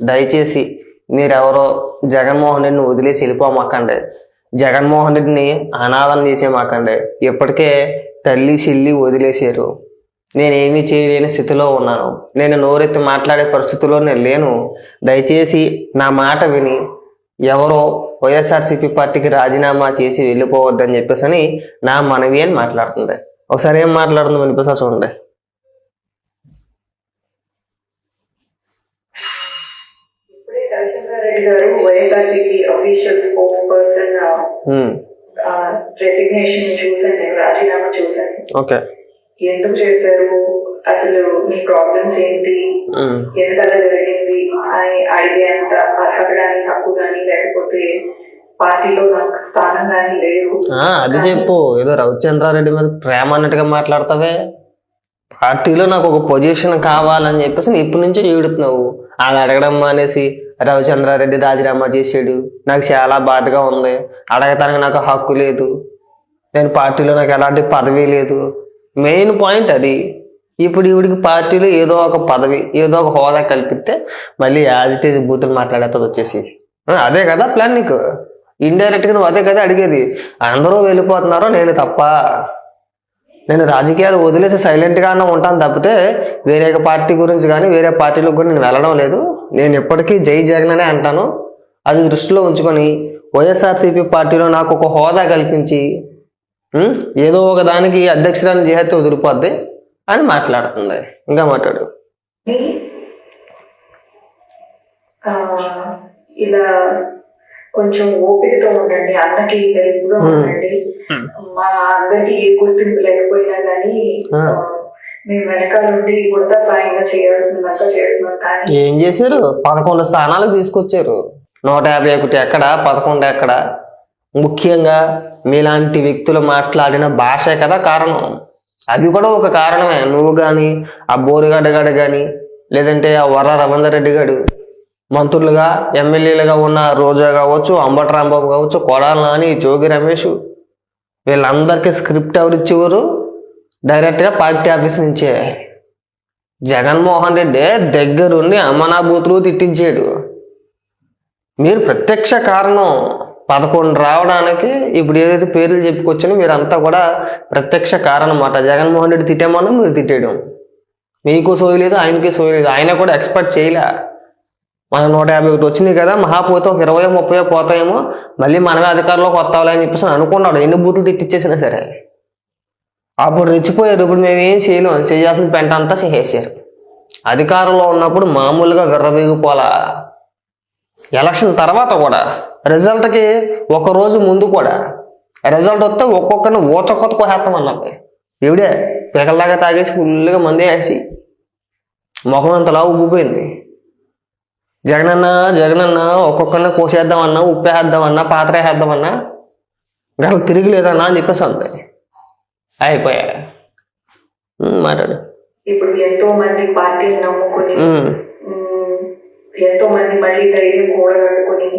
దయచేసి మీరెవరో జగన్మోహన్ రెడ్డిని వదిలేసి వెళ్ళిపోమాకండి. జగన్మోహన్ రెడ్డిని అనాథం చేసేమాకండి. ఇప్పటికే తల్లి చెల్లి వదిలేశారు. నేనేమీ చేయలేని స్థితిలో ఉన్నాను. నేను నోరెత్తి మాట్లాడే పరిస్థితిలో నేను లేను. దయచేసి నా మాట విని ఎవరో వైఎస్ఆర్సీపీ పార్టీకి రాజీనామా చేసి వెళ్ళిపోవద్దని చెప్పేసి నా మనవి అని మాట్లాడుతుంది. ఒకసారి ఏం మాట్లాడుతుందో వినిపిస్తా చూడండి ఇప్పుడే రవిచంద్రారెడ్డి గారు YSRCP official spokesperson resignation చూసాను నేను రాజీనామా చూసాను ఓకే ఎందుకు చేశారు? అసలు మీ ప్రాబ్లమ్స్ ఏంటి? ఉమ్, ఎందుకలా జరిగింది? అని అడిగేంత అర్హత కానీ హక్కు కానీ లేకపోతే పార్టీలో నాకు స్థానం కానీ లేదు. అది చెప్పు. ఏదో రవిచంద్రారెడ్డి మీద ప్రేమ అన్నట్టుగా మాట్లాడతావే. పార్టీలో నాకు ఒక పొజిషన్ కావాలని చెప్పేసి ఇప్పటి నుంచే ఏడుతున్నావు. అది అడగడం మానేసి రవిచంద్రారెడ్డి రాజీనామా చేసాడు నాకు చాలా బాధగా ఉంది. అడగటానికి నాకు హక్కు లేదు. నేను పార్టీలో నాకు ఎలాంటి పదవి లేదు. మెయిన్ పాయింట్ అది. ఇప్పుడు ఈవిడికి పార్టీలో ఏదో ఒక పదవి ఏదో ఒక హోదా కల్పిస్తే మళ్ళీ యాజ్ ఇట్ ఈజ్ బూతులు మాట్లాడేది వచ్చేసి. అదే కదా ప్లాన్ నీకు. ఇండైరెక్ట్గా నువ్వు అదే కదా అడిగేది. అందరూ వెళ్ళిపోతున్నారో నేను తప్ప. నేను రాజకీయాలు వదిలేసి సైలెంట్గా అన్న ఉంటాను తప్పితే వేరే పార్టీ గురించి కానీ వేరే పార్టీలకు కూడా నేను వెళ్ళడం లేదు. నేను ఎప్పటికీ జై జగన్ అనే అంటాను. అది దృష్టిలో ఉంచుకొని వైఎస్ఆర్సీపీ పార్టీలో నాకు ఒక హోదా కల్పించి ఏదో ఒక దానికి అధ్యక్షురాలు చేస్తే వదిలిపోద్ది అని మాట్లాడుతుంది. ఇంకా మాట్లాడు. ఆ, ఇలా కొంచెం ఓపికతో ఉండండి అన్నకి హెల్ప్గా ఉండండి. మా అందరికి ఏ గుర్తింపు లేకపోయినా కానీ. మేము వెనకాల ఉండి ఉడతా సాయంగా చేయాల్సిందంతా చేస్తున్నాం. కానీ ఏం చేశారు? పదకొండు స్థానాలకు తీసుకొచ్చారు. నూట యాభై ఒకటి ఎక్కడ పదకొండు ఎక్కడ? ముఖ్యంగా మీలాంటి వ్యక్తులు మాట్లాడిన భాషే కదా కారణం. అది కూడా ఒక కారణమే. నువ్వు కానీ ఆ బోరుగడ్డ గాడు కానీ లేదంటే ఆ వర్ర రవీందర్ రెడ్డి గారు మంత్రులుగా ఎమ్మెల్యేలుగా ఉన్న రోజా కావచ్చు అంబటి రాంబాబు కావచ్చు కొడాల నాని జోగి రమేష్ వీళ్ళందరికీ స్క్రిప్ట్ ఎవరు ఇచ్చేవారు డైరెక్ట్గా పార్టీ ఆఫీస్ నుంచే. జగన్మోహన్ రెడ్డి దగ్గరుండి అమనాభూతులు బూతులు తిట్టించాడు. మీరు ప్రత్యక్ష కారణం పదకొండు రావడానికి ఇప్పుడు ఏదైతే పేర్లు చెప్పుకొచ్చానో మీరంతా కూడా ప్రత్యక్ష కారణం అన్నమాట జగన్మోహన్ రెడ్డి తిట్టామన్నా మీరు తిట్టేయడం మీకు సోయలేదు ఆయనకి సోయలేదు. ఆయన కూడా ఎక్స్పెక్ట్ చేయలే. మన నూట యాభై ఒకటి వచ్చినాయి కదా మహాపోతే ఒక ఇరవై ముప్పై పోతాయేమో మళ్ళీ మనమే అధికారంలోకి వస్తావులే అని చెప్పేసి అనుకున్నాడు. ఎన్ని బూతులు తిట్టించేసినా సరే. అప్పుడు రెచ్చిపోయారు. ఇప్పుడు మేము ఏం చేయలేం. చేయాల్సిన పెంట అంతా చేసేసారు. అధికారంలో ఉన్నప్పుడు మామూలుగా విర్రవీగిపోలా ఎలక్షన్ తర్వాత కూడా రిజల్ట్కి ఒక రోజు ముందు కూడా రిజల్ట్ వస్తే ఒక్కొక్కరిని ఊచకొత్త కోసేస్తాం అన్నది ఈవిడే పిగల్లాగా తాగేసి ఫుల్గా మంది వేసి ముఖం అంతలా ఉబ్బిపోయింది. జగనన్న జగనన్న ఒక్కొక్కరిని కోసేద్దామన్నా ఉప్పేద్దామన్నా పాత్ర వేసేద్దామన్నా గల తిరిగి లేదన్నా అని చెప్పేసి అంతే. అయిపోయా. మాట్లాడు. ఇప్పుడు ఎంతో మంది పార్టీని నమ్ముకుని ఎంతో మంది మళ్ళీ ధైర్యం కూడగట్టుకుని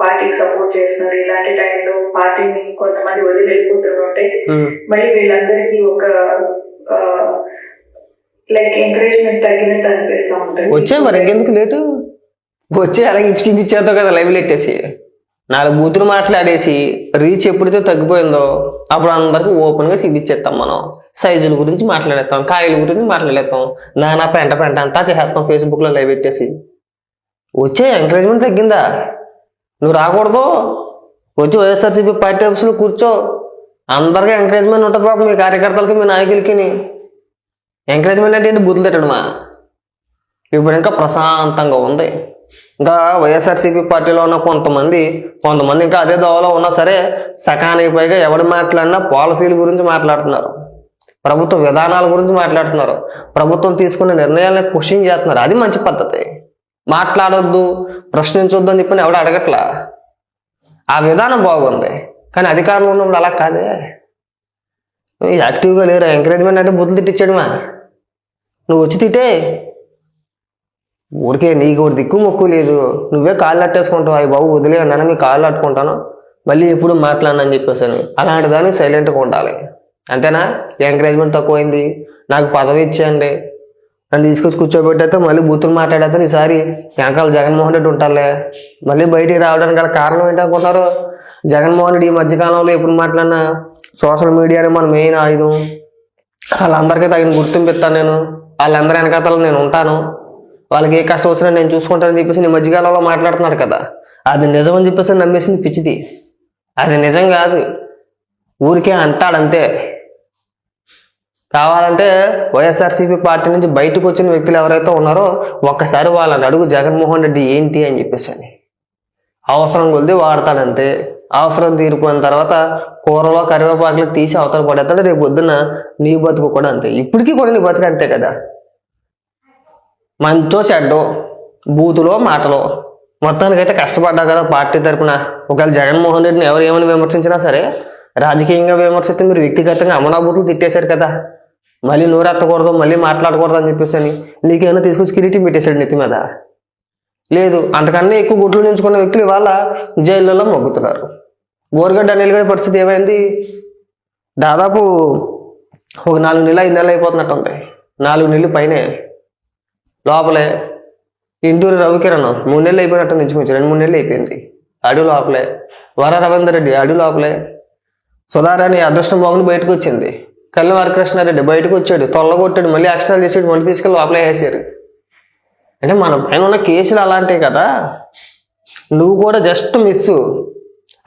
పార్టీకి సపోర్ట్ చేస్తున్నారు. ఇలాంటి టైంలో పార్టీని కొంతమంది వదిలి వెళ్ళిపోతుంటే. మళ్ళీ వీళ్ళందరికీ ఒక లైక్ ఎంకరేజ్మెంట్ తగ్గినట్టు అనిపిస్తూ ఉంటుంది. వచ్చే మరి ఇంకెందుకు లేటు? వచ్చే అలాగే ఇచ్చి ఇచ్చేద్దాం కదా లైవ్ పెట్టేసి నాలుగు బూతులు మాట్లాడేసి రీచ్ ఎప్పుడైతే తగ్గిపోయిందో అప్పుడు అందరికి ఓపెన్గా చూపించేస్తాం మనం. సైజుల గురించి మాట్లాడేస్తాం కాయల గురించి మాట్లాడేస్తాం నానా పెంట పెంట అంతా చేసేస్తాం ఫేస్బుక్లో లైవ్ పెట్టేసి. వచ్చే ఎంకరేజ్మెంట్ తగ్గిందా? నువ్వు రాకూడదు. వచ్చి వైఎస్ఆర్సీపీ పార్టీ ఆఫీసులో కూర్చో. అందరికీ ఎంకరేజ్మెంట్ ఉంటుంది పాపం మీ కార్యకర్తలకి మీ నాయకులకి. ఎంకరేజ్మెంట్ అంటే ఏంటి బూతులు తిట్టడమా ఇప్పుడు ఇంకా ప్రశాంతంగా ఉంది. ఇంకా వైఎస్ఆర్సీపీ పార్టీలో ఉన్న కొంతమంది కొంతమంది ఇంకా అదే దోవలో ఉన్నా సరే సకానికి పైగా ఎవడు మాట్లాడినా పాలసీల గురించి మాట్లాడుతున్నారు. ప్రభుత్వ విధానాల గురించి మాట్లాడుతున్నారు. ప్రభుత్వం తీసుకునే నిర్ణయాలను క్వశ్చన్ చేస్తున్నారు. అది మంచి పద్ధతి. మాట్లాడొద్దు ప్రశ్నించొద్దు అని చెప్పి ఎవడు అడగట్లా? ఆ విధానం బాగుంది. కానీ అధికారంలో ఉన్నప్పుడు అలా కాదే. యాక్టివ్గా లేరా? ఎంకరేజ్మెంట్ అంటే బుద్ధులు తిట్టించడమా నువ్వు వచ్చి తిట్టే. ఊరికే నీకు ఒకటి దిక్కు మొక్కు లేదు. నువ్వే కాళ్ళు అట్టేసుకుంటావు అవి బాబు వదిలే అన్నాను? మీ కాళ్ళు అట్టుకుంటాను. మళ్ళీ ఎప్పుడు మాట్లాడనని చెప్పేసాను అలాంటి దాన్ని సైలెంట్గా ఉండాలి. అంతేనా? ఎంకరేజ్మెంట్ తక్కువైంది. నాకు పదవి ఇచ్చేయండి. నన్ను తీసుకొచ్చి కూర్చోబెట్టేస్తే మళ్ళీ బూతులు మాట్లాడేస్తే ఈసారి వెనకాల జగన్మోహన్ రెడ్డి ఉంటారులే. మళ్ళీ బయటికి రావడానికి గల కారణం ఏంటనుకుంటారు జగన్మోహన్ రెడ్డి ఈ మధ్యకాలంలో ఎప్పుడు మాట్లాడినా సోషల్ మీడియానే మన మెయిన్ ఆయుధం. వాళ్ళందరికీ తగిన గుర్తింపు ఇస్తాను నేను. వాళ్ళందరి వెనకాతలు నేను ఉంటాను. వాళ్ళకి ఏ కష్టం వచ్చినా నేను చూసుకుంటానని చెప్పేసి నీ మధ్యకాలంలో మాట్లాడుతున్నారు కదా. అది నిజం అని చెప్పేసి నమ్మేసింది పిచ్చిది. అది నిజం కాదు. ఊరికే అంటాడంతే. కావాలంటే వైఎస్ఆర్సీపీ పార్టీ నుంచి బయటకు వచ్చిన వ్యక్తులు ఎవరైతే ఉన్నారో ఒక్కసారి వాళ్ళని అడుగు జగన్మోహన్ రెడ్డి ఏంటి అని చెప్పేసి అని. అవసరం కొలిది వాడతాడంతే. అవసరం తీరిపోయిన తర్వాత కూరలో కరివేపాకులు తీసి అవతల పడేస్తాడు. రేపు పొద్దున్న నీ బతుకు కూడా అంతే. ఇప్పటికీ కూడా నీ బతుకు అంతే కదా? మంచో చెడ్డో బూతులో మాటలో. మొత్తానికైతే కష్టపడ్డావు కదా పార్టీ తరపున. ఒకవేళ జగన్మోహన్ రెడ్డిని ఎవరు ఏమని విమర్శించినా సరే రాజకీయంగా విమర్శిస్తే మీరు వ్యక్తిగతంగా అమనాభూతులు తిట్టేశారు కదా. మళ్ళీ నోరెత్తకూడదు మళ్ళీ మాట్లాడకూడదు అని చెప్పేసి అని నీకేమైనా తీసుకొచ్చి కిరీటం పెట్టేశాడు నెత్తి మీద? లేదు. అంతకన్నా ఎక్కువ గుడ్లు నించుకున్న వ్యక్తులు ఇవాళ జైళ్ళలో మొగ్గుతున్నారు. బోర్గడ్డ అనిల్ గారి పరిస్థితి ఏమైంది? దాదాపు ఒక నాలుగు నెలలు ఐదు నెలలు అయిపోతున్నట్టు ఉంది నాలుగు నెలలు పైనే. లోపలే ఇంటూరు రవికిరణ్ మూడు నెలలు అయిపోయినట్టు ఇంచుమించు. రెండు మూడు నెలలు అయిపోయింది. అడు లోపలే. వర రవీందర్ రెడ్డి అడు లోపలే. సుధారాణి అదృష్టం బాగుని బయటకు వచ్చింది. కళ్ళు వరకృష్ణారెడ్డి బయటకు వచ్చాడు. తొల్లగొట్టాడు మళ్ళీ అక్షరాలు చేసాడు మళ్ళీ తీసుకెళ్ళి లోపలే వేసారు. అంటే మన పైన ఉన్న కేసులు అలాంటివి కదా. నువ్వు కూడా జస్ట్ మిస్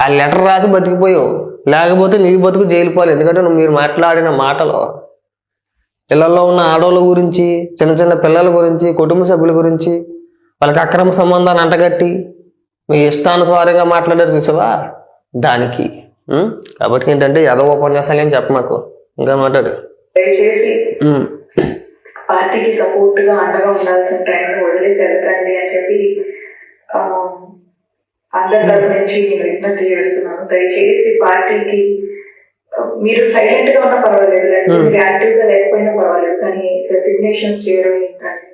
ఆ లెటర్ రాసి బతికిపోయావు. లేకపోతే నీకు బతుకు జైలు పోవాలి. ఎందుకంటే నువ్వు మీరు మాట్లాడిన మాటలు. పిల్లల్లో ఉన్న ఆడవాళ్ళ గురించి చిన్న చిన్న పిల్లల గురించి కుటుంబ సభ్యుల గురించి వాళ్ళకి అక్రమ సంబంధాన్ని అంటగట్టి మీ ఇష్టానుసారంగా మాట్లాడారు చూసావా? దానికి? కాబట్టి ఏంటంటే ఏదో ఉపన్యాసాలు ఏం చెప్ప మాకు. ఇంకా మాట్లాడు. పార్టీకి సపోర్ట్గా అండగా ఉండాల్సిన టైంలో వదిలేసి వెళ్ళకండి అని చెప్పి అందరి తరపు నుంచి నేను విజ్ఞప్తి చేస్తున్నాను. దయచేసి పార్టీకి మీరు సైలెంట్గా ఉన్నా పర్వాలేదు లేకపోతే. మీరు యాక్టివ్గా లేకపోయినా పర్వాలేదు కానీ రెసిగ్నేషన్స్ చేయడం ఏంటండి?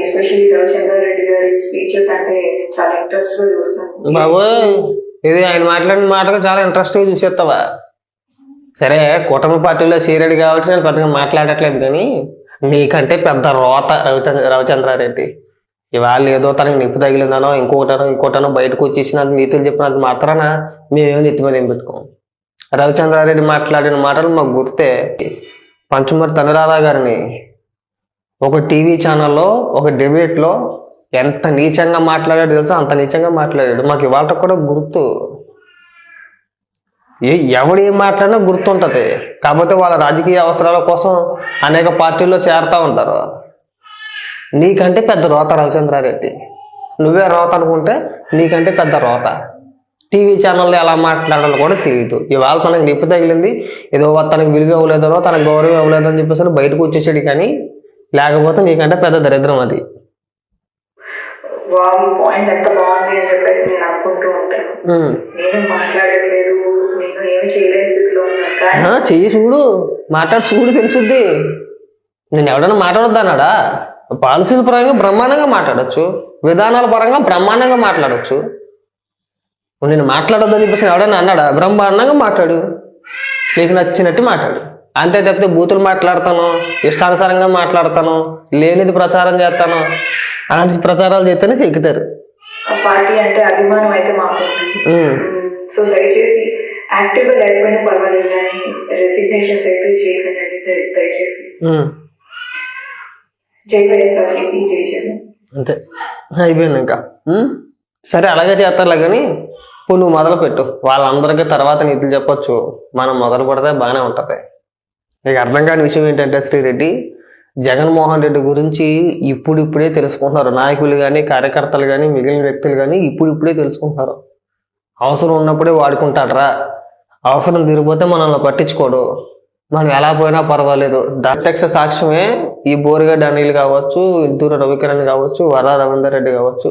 ఎస్పెషల్లీ రవిచంద్రారెడ్డి గారి స్పీచెస్ అంటే నేను చాలా ఇంట్రెస్ట్గా చూస్తున్నాను. బాబోయ్ ఇది ఆయన మాట్లాడిన మాటలు చాలా ఇంట్రెస్ట్గా చూసేస్తావా? సరే కూటమి పార్టీలో చేరాడు కాబట్టి నేను పెద్దగా మాట్లాడట్లేదు కానీ నీకంటే పెద్ద రోత రవిచంద్ర రవిచంద్రారెడ్డి. ఇవాళ ఏదో తనకి నిప్పు తగిలిందనో ఇంకొకటనో ఇంకోటనో బయటకు వచ్చేసినంత నీతులు చెప్పినంత మాత్రాన మేమేమో నెత్తి మీద ఏం పెట్టుకోం. రవిచంద్రారెడ్డి మాట్లాడిన మాటలు మాకు గుర్తే పంచుమర్తి అనురాధ గారిని ఒక టీవీ ఛానల్లో ఒక డిబేట్లో ఎంత నీచంగా మాట్లాడాడు తెలుసా? అంత నీచంగా మాట్లాడాడు. మాకు ఇవాళ కూడా గుర్తు. ఎవడు ఏం మాట్లాడినా గుర్తుంటది. కాకపోతే వాళ్ళ రాజకీయ అవసరాల కోసం అనేక పార్టీల్లో చేరుతా ఉంటారు. నీకంటే పెద్ద రోత రవిచంద్రారెడ్డి నువ్వే రోత అనుకుంటే నీకంటే పెద్ద రోత. టీవీ ఛానల్లో ఎలా మాట్లాడాలో కూడా తెలియదు ఇవాళ తనకి నిప్పు తగిలింది. ఏదో తనకి విలువ ఇవ్వలేదనో తనకు గౌరవం ఇవ్వలేదని చెప్పేసి బయటకు వచ్చేసాడు కానీ లేకపోతే నీకంటే పెద్ద దరిద్రం అది. పాయింట్ ఎంత బాగుంది అని చెప్పేసి నేను అనుకుంటూ ఉంటాను. నేను మాట్లాడట్లేదు చెయ్యి చూడు. మాట్లాడు చూడు తెలుసుద్ది. నేను ఎవడన్నా మాట్లాడొద్దు అన్నాడా? పాలసీల పరంగా బ్రహ్మాండంగా మాట్లాడొచ్చు. విధానాల పరంగా బ్రహ్మాండంగా మాట్లాడొచ్చు. నేను మాట్లాడొద్దని చెప్పేసి ఎవడన్నా అన్నాడా? బ్రహ్మాండంగా మాట్లాడు. నీకు నచ్చినట్టు మాట్లాడు. అంతే తప్పితే బూతులు మాట్లాడతాను ఇష్టానుసారంగా మాట్లాడతాను లేనిది ప్రచారం చేస్తాను. అలాంటి ప్రచారాలు చేస్తేనే చెక్కుతారు పార్టీ అంటే అభిమానం అయితే మాకు. సో దయచేసి యాక్టివ్గా లేకపోయినా పర్వాలేదు కానీ రెసిగ్నేషన్స్ అయితే చేయకండి దయ- దయచేసి ఉమ్. జై వైఎస్ఆర్సీపీ జై జగన్ అంతే అయిపోయింది ఇంకా? సరే అలాగే చేస్తారులే కానీ ఇప్పుడు నువ్వు మొదలు పెట్టు వాళ్ళందరికీ తర్వాత నీతులు చెప్పొచ్చు. మనం మొదలు పెడితే బాగానే ఉంటుంది. నీకు అర్థం కాని విషయం ఏంటంటే శ్రీరెడ్డి జగన్మోహన్ రెడ్డి గురించి ఇప్పుడిప్పుడే తెలుసుకుంటున్నారు. నాయకులు కానీ కార్యకర్తలు కానీ మిగిలిన వ్యక్తులు కానీ ఇప్పుడిప్పుడే తెలుసుకుంటున్నారు. అవసరం ఉన్నప్పుడే వాడుకుంటాడరా. అవసరం తీరిపోతే మనల్ని పట్టించుకోడు. మనం ఎలా పోయినా పర్వాలేదు. ప్రత్యక్ష సాక్ష్యమే ఈ బోరిగడ్డ అనిల్ కావచ్చు ఇంటూరు రవికిరణ్ కావచ్చు వర రవీందర్ రెడ్డి కావచ్చు.